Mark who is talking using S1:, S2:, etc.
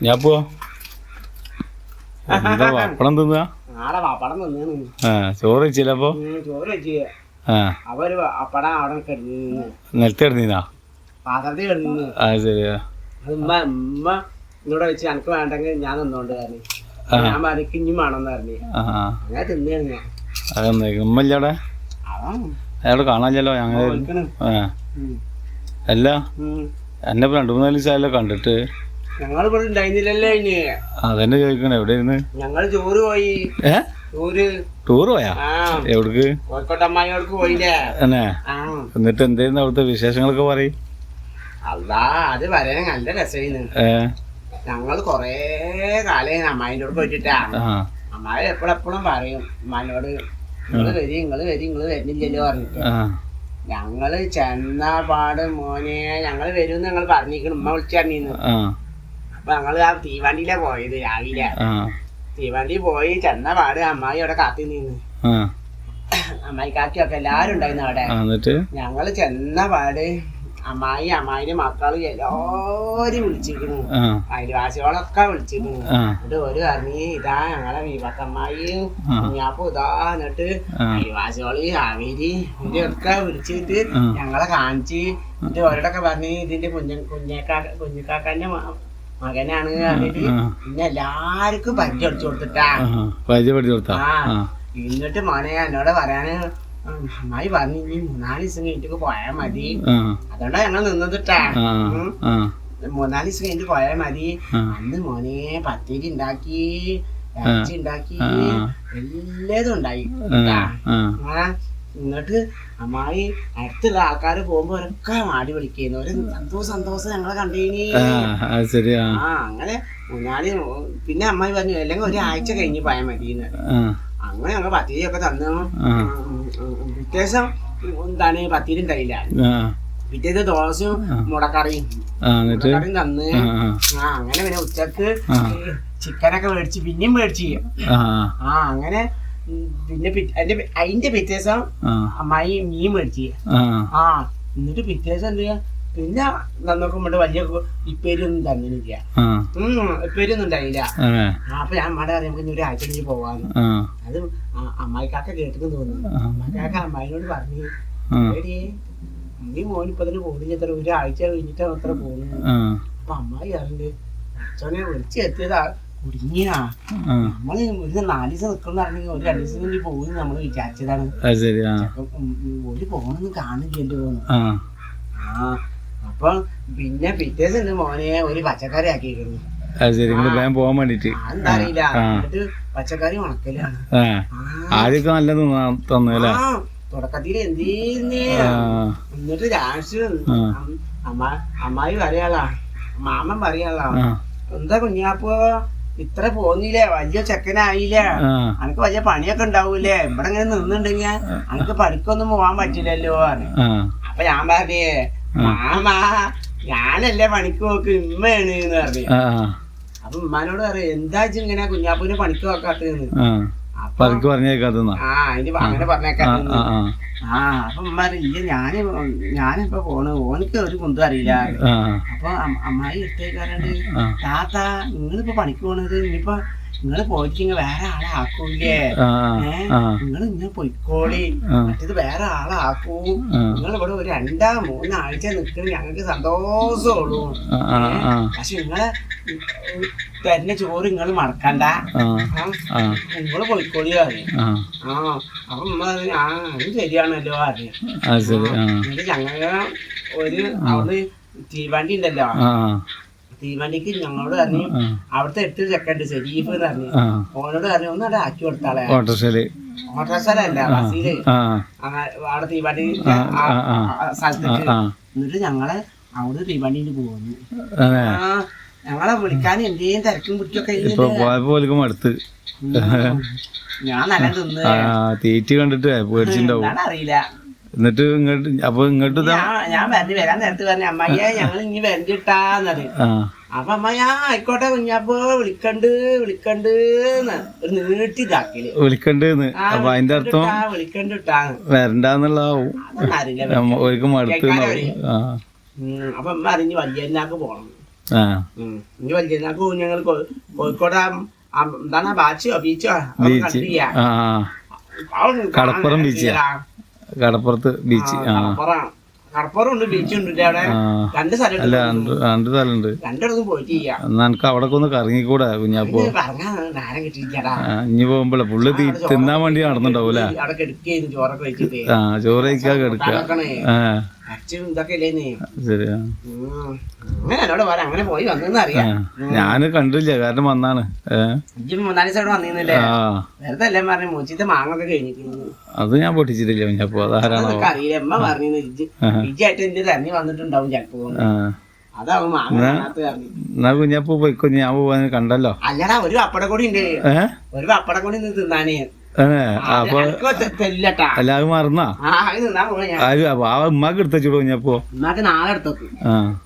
S1: ഞാൻ പോവാ എന്താ പപ്പടം തിന്നാ?
S2: ആടെ പപ്പടം തിന്നു
S1: ആ ചോറ് വെച്ചില്ലപ്പോ
S2: ചോറ് വെച്ച്
S1: ആ.
S2: അവർ പപ്പടം അവിടെ കിടന്നു.
S1: നിലത്ത് കിടന്നീനാ
S2: പാത്രത്തിൽ കിടന്നു.
S1: ആ ശരിയാ
S2: അത് ഉമ്മ ഉമ്മ ഇവിടെ വെച്ച് എനിക്ക് വേണ്ടെങ്കിൽ ഞാൻ നിന്നോണ്ട് പറഞ്ഞു ഞാൻ വേണമെന്ന് പറഞ്ഞു. തിന്നാണ് ഞാൻ.
S1: അതെന്താ ഞങ്ങൾ. അല്ല. എന്നെ രണ്ടു മൂന്നാൽ ദിവസമായല്ലോ കണ്ടിട്ട്.
S2: ഞങ്ങൾ ഇവിടെ ഉണ്ടായിരുന്നില്ലല്ലോ ഇനി.
S1: അതന്നെ ചോദിക്കണേ എവിടെ ഇരുന്ന്?
S2: ഞങ്ങൾ ചോറ് പോയി.
S1: ഏ?
S2: ചോറ്
S1: ടൂർ പോയാ?
S2: ആ.
S1: എവിടേക്ക്?
S2: കോഴിക്കോട്ട് അമ്മായിയോർക്ക് പോയില്ലേ?
S1: തന്നെ.
S2: ആ.
S1: എന്നിട്ട് എന്തായിരുന്നു അവിടുത്തെ വിശേഷങ്ങളൊക്കെ പറയും.
S2: അല്ലാ അത് വരാൻ നല്ല രസമായിരുന്നു
S1: ഏ?
S2: ഞങ്ങൾ കൊറേ കാലം അമ്മായിന്റെ കൂടെ പോയിട്ടാ
S1: ആ.
S2: അമ്മായി എപ്പോഴെപ്പോഴും പറയും അമ്മാനോട് നിങ്ങൾ വരി നിങ്ങൾ വരി നിങ്ങൾ വരുന്നില്ലല്ലോ പറഞ്ഞിട്ട്.
S1: ആ.
S2: ഞങ്ങൾ ചെന്ന പാട് മോനെ ഞങ്ങൾ വരും ഞങ്ങൾ പറഞ്ഞിരിക്കണം. ഉമ്മ വിളിച്ചു പറഞ്ഞിരുന്നു.
S1: ആ.
S2: അപ്പൊ ഞങ്ങൾ ആ തീവണ്ടിയിലാ പോയത് രാവിലെ.
S1: ആ.
S2: തീവണ്ടി പോയി ചെന്ന പാട് അമ്മായി അവിടെ കാത്തി നിന്ന്.
S1: ആ.
S2: അമ്മായി കാക്കിയൊക്കെ എല്ലാരും ഉണ്ടായിരുന്നു അവിടെ.
S1: ആ എന്നിട്ട്?
S2: ഞങ്ങൾ ചെന്ന പാട് അമ്മായി അമ്മായിന്റെ മക്കൾ എല്ലാരും വിളിച്ചിരിക്കുന്നു
S1: ആ.
S2: അയൽവാസികളൊക്കെ വിളിച്ചിരുന്നു.
S1: ആ.
S2: എന്നിട്ട് ഒരു പറഞ്ഞു ഇതാ ഞങ്ങളെ വിവക്കമ്മായിയും
S1: ആ.
S2: കുഞ്ഞാപ്പും ഇതാ എന്നിട്ട്
S1: ആ.
S2: അയൽവാസികൾ അവർ ഇവരൊക്കെ വിളിച്ചിട്ട്
S1: ആ.
S2: ഞങ്ങളെ കാണിച്ച് എന്നിട്ട് അവരോടൊക്കെ പറഞ്ഞ് ഇതിന്റെ കുഞ്ഞ കുഞ്ഞേക്കാ കുഞ്ഞിക്കാക്കാന്റെ മ- മകനാണ് പറഞ്ഞിട്ട്. പിന്നെ എല്ലാവർക്കും പരിചയടിച്ചു കൊടുത്തിട്ടാ.
S1: പരിചയപ്പെടുത്തി കൊടുത്താ?
S2: എന്നിട്ട് മോനെ എന്നോട് പറയാന് അമ്മായി പറഞ്ഞു ഇനി മൂന്നാൽ ദിവസം കഴിഞ്ഞിട്ട് പോയാൽ മതി. അതുകൊണ്ടാ ഞങ്ങൾ നിന്നതിട്ടാ.
S1: ആ
S2: മൂന്നാൽ ദിവസം കഴിഞ്ഞിട്ട് പോയാൽ മതി. അന്ന് മോനെ പത്തിരി ഉണ്ടാക്കി ഇറച്ചി ഉണ്ടാക്കി. എല്ലാതും ഉണ്ടായി.
S1: ആ,
S2: എന്നിട്ട് അമ്മായി അടുത്തുള്ള ആൾക്കാർ പോകുമ്പോ ഒരൊക്കെ മാടി വിളിക്കുന്നു. ഒരു സന്തോഷം സന്തോഷം ഞങ്ങളെ കണ്ടേനി.
S1: ആ
S2: അങ്ങനെ മൂന്നാൽ പിന്നെ അമ്മായി പറഞ്ഞു അല്ലെങ്കിൽ ഒരാഴ്ച കഴിഞ്ഞ് പോയാൽ മതി അങ്ങനെ ഞങ്ങൾ പത്തിരിയൊക്കെ തന്നു.
S1: വ്യത്യാസം
S2: തന്നെ ഉം, ഉം. പിറ്റേ ദിവസം എന്താണ് പത്തിരി ഉണ്ടായില്ല.
S1: ആ.
S2: പിറ്റേത് ദോശയും മുടക്കറിയും. മുടക്കറിയും തന്ന്.
S1: ആ
S2: അങ്ങനെ പിന്നെ
S1: ഉച്ചയ്ക്ക്.
S2: ചിക്കനൊക്കെ മേടിച്ച് പിന്നെയും മേടിച്ച്
S1: ആ
S2: അങ്ങനെ പിന്നെ അതിന്റെ അതിന്റെ പിറ്റേ
S1: ആ.
S2: അമ്മായി മീൻ മേടിച്ച്.
S1: ആ.
S2: എന്നിട്ട് പിറ്റേ ദിവസം എന്ത് ചെയ്യാ? പിന്നെ നോക്കുമ്പോൾ വലിയ ഇപ്പേരൊന്നും തന്നില്ല. ഇപ്പേരൊന്നും ഉണ്ടായില്ല. അപ്പൊ ഞാൻ അമ്മയുടെ കാര്യം നമുക്ക് ഇനി ഒരാഴ്ച കഴിഞ്ഞ് പോവാന്ന്. അത് അമ്മായിക്കാക്ക കേട്ടെന്ന് തോന്നുന്നു. അമ്മായിക്കാക്ക അമ്മായിനോട് പറഞ്ഞു നീ മോൻ ഇപ്പൊ തന്നെ പോകുന്നില്ല. എത്ര ഒരാഴ്ച കഴിഞ്ഞിട്ടാണ് അത്ര പോകുന്നത്. അപ്പൊ അമ്മായി അറിഞ്ഞു അച്ഛനെ വിളിച്ചു എത്തിയതാ. കുടുങ്ങിയാ. നമ്മൾ ഒരു നാല് ദിവസം നിൽക്കുന്ന പറഞ്ഞെങ്കിൽ ഒരു രണ്ട് ദിവസം കഴിഞ്ഞ് പോകും നമ്മൾ വിചാരിച്ചതാണ്.
S1: അത് ആ.
S2: അപ്പൊ ഉം ഉം ഒരു പോണെന്ന് കാണില്ലല്ലോ
S1: ആ.
S2: ആ അപ്പൊ പിന്നെ പിറ്റേ ദിവസം മോനെ ഒരു പച്ചക്കറി ആക്കിയിരുന്നു.
S1: വേഗം പോകാൻ വേണ്ടിട്ട്.
S2: അറിയില്ല എന്നിട്ട് പച്ചക്കറി ഉണക്കലാണ്.
S1: ആദ്യമൊക്കെ
S2: ആ തുടക്കത്തിൽ എന്തീന്നേ? എന്നിട്ട് ലാസ്റ്റ് അമ്മായി പറയാളാ മാമൻ പറയാളാ എന്താ കുഞ്ഞാപ്പോ? ഇത്ര പോന്നില്ലേ? വലിയ ചെക്കനായില്ലേ? അനക്ക് വലിയ പണിയൊക്കെ ഉണ്ടാവൂലേ ഇവിടെ ഇങ്ങനെ നിന്നുണ്ടെങ്കിൽ അനക്ക് പണിക്കൊന്നും പോവാൻ പറ്റില്ലല്ലോ പറഞ്ഞു. അപ്പൊ ഞാൻ പറഞ്ഞേ മാമാ ഞാനല്ലേ പണിക്ക് നോക്ക് ഇമ്മയാണ് എന്ന് പറഞ്ഞു. അപ്പൊ ഉമ്മാനോട് പറയാം എന്താ ഇങ്ങനെ കുഞ്ഞാപ്പൂന് പണിക്ക് നോക്കാത്തതെന്ന്
S1: പതുക്കെ പറഞ്ഞേക്കാത്തുന്ന
S2: ആ അതിന് അങ്ങനെ പറഞ്ഞേക്കാത്ത
S1: ആ
S2: അപ്പൊ ഇല്ല ഞാൻ ഞാനിപ്പോ പോണ് ഓനിക്ക് ഒരു കുന്തും അറിയില്ല. അപ്പൊ അമ്മായി എടുത്തേക്കാറുണ്ട് താത്ത നിങ്ങളിപ്പോ പണിക്ക് പോണത് ഇനിയിപ്പോ നിങ്ങൾ പോയിട്ട് വേറെ ആളെ ആക്കൂലേ നിങ്ങൾ ഇങ്ങനെ പൊയ്ക്കോളി. മറ്റേത് വേറെ ആളെ ആക്കൂ നിങ്ങൾ ഇവിടെ ഒരു രണ്ടാ മൂന്നാഴ്ച നിൽക്കണ ഞങ്ങൾക്ക് സന്തോഷമുള്ളൂ. പക്ഷെ നിങ്ങളെ തരുന്ന ചോറ് നിങ്ങൾ മറക്കണ്ട. നിങ്ങൾ പൊയ്ക്കോളി അറിയാം
S1: ആ.
S2: അപ്പൊ ആ അത് ശരിയാണല്ലോ അറിയാം
S1: ആ.
S2: ഒരു അവിടെ തീവണ്ടി ഉണ്ടല്ലോ. തീവണ്ടിക്ക് ഞങ്ങളോട് പറഞ്ഞു അവിടുത്തെ എട്ട് ചെക്കണ്ട് ഷെരീഫ് എന്ന് പറഞ്ഞു. ഓനോട് പറഞ്ഞു ഒന്ന് അവിടെ ആക്കി കൊടുത്താളെ. ഓട്ടോറിക്ഷയിൽ. ബസ്സിൽ
S1: ആ.
S2: അവിടെ തീവണ്ടി സ്ഥലത്തേക്ക്. എന്നിട്ട് ഞങ്ങളെ അവിടെ തീവണ്ടിയിൽ പോകുന്നു ഞങ്ങളെ വിളിക്കാൻ എന്തേലും തിരക്കും
S1: പിടിച്ചൊക്കെ മടുത്ത്.
S2: ഞാൻ നല്ല തിന്ന്
S1: തീറ്റി കണ്ടിട്ട്
S2: അറിയില്ല
S1: എന്നിട്ട് ഇങ്ങോട്ട് അപ്പൊ ഇങ്ങോട്ട്
S2: ഞാൻ പറഞ്ഞു വരാൻ നേരത്ത് പറഞ്ഞു അമ്മയ്യ ഞങ്ങൾ ഇനി വരണ്ടിട്ടാന്നത്
S1: ആ.
S2: അപ്പൊ അമ്മ ഞാൻ ആയിക്കോട്ടെ കുഞ്ഞാപ്പോ വിളിക്കണ്ട് വിളിക്കണ്ട് ഒരു നീട്ടി വിളിക്കണ്ട്
S1: അപ്പൊ അതിന്റെ അർത്ഥം
S2: വിളിക്കണ്ടിട്ടാന്ന്.
S1: വരണ്ടെന്നുള്ളതാവും. ഒരിക്കൽ മടുത്ത്
S2: അപ്പൊ അമ്മ അറിഞ്ഞ് വല്യനാക്ക് പോണം.
S1: ഇനി
S2: ഉം. ഇനി വലിയ ഞങ്ങൾ കോഴിക്കോട് എന്താണ് ബാച്ചോ? ബീച്ചോ.
S1: കടപ്പുറം ബീച്ച്. കടപ്പുറത്ത് ബീച്ച്
S2: ആ, അവിടെ? രണ്ട് സ്ഥലം
S1: അല്ല രണ്ട് രണ്ട് സ്ഥലമുണ്ട്.
S2: രണ്ടിടത്തും പോയിട്ടില്ല.
S1: എന്നാ എനിക്ക് അവിടെ ഒന്ന് കറങ്ങിക്കൂടെ കുഞ്ഞാപ്പോ.
S2: ഇത് കറങ്ങാൻ നേരം കിട്ടിയില്ലടാ
S1: ആ, ഇനി പോകുമ്പോഴേ പുള്ളി തീ തിന്നാൻ വേണ്ടി നടന്നുണ്ടാവൂല
S2: അവിടെ കിടക്കുകയായിരുന്നു ചോറൊക്കെ വെച്ചിട്ട്.
S1: ആ ചോറ് കഴിക്കാൻ കിടക്കുക ആ. ഞാൻ കണ്ടില്ല കാരണം വന്നാണ്. അത് ഞാൻ പൊട്ടിച്ചിട്ടില്ല കുഞ്ഞാപ്പോ അതാരാണോ? എന്നാ? കുഞ്ഞാപ്പോ പോയിക്കോ ഞാൻ പോവാൻ കണ്ടല്ലോ.
S2: അല്ലടാ ഒരു പപ്പട കൂടി ഉണ്ട് ഒരു പപ്പട കൂടി നിന്ന് തിന്നാനേ.
S1: അപ്പൊ മറന്നാ?
S2: ആ ഞാൻ.
S1: ഉമ്മാക്ക് എടുത്തൂടോ കുഞ്ഞാപ്പോ.
S2: ഉമ്മാക്ക് നാളെ എടുത്തു
S1: ആ.